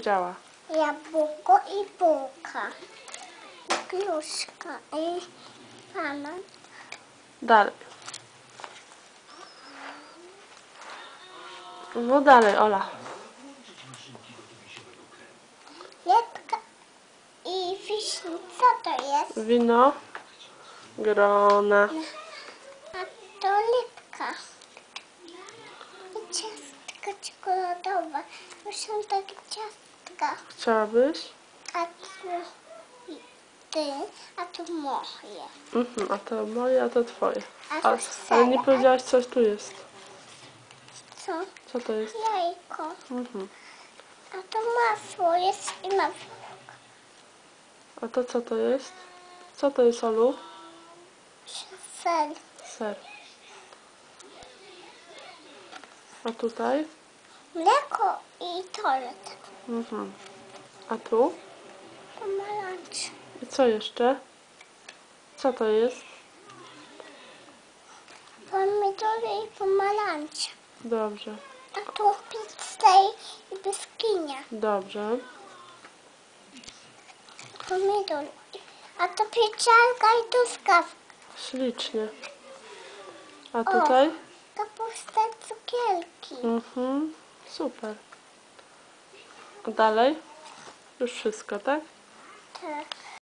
Działa. Jabłko i bułka. Gruszka i banan. Dalej. No dalej, Ola. Jabłka i wiśnia. Co to jest? Wino, grona. A to lipka. I ciastka czekoladowe. To są takie ciastka. Chciałabyś? A tu ty, a tu moje. Mhm, a to moje, a to twoje. A to ale nie powiedziałaś, coś tu jest. Co? Co to jest? Jajko. Mhm. A to masło jest i masło. A to co to jest? Co to jest, Olu? Ser. Ser. A tutaj? Mleko i toalet. Mhm. A tu? Pomarańcz. I co jeszcze? Co to jest? Pomidory i pomarańcze. Dobrze, A tu pizza i biskinia. dobrze. Pomidor. A to pieczarka i truskawka. Ślicznie. A tutaj? Kapusta i cukierki. Mhm. Super. Dalej? Już wszystko, tak? Tak.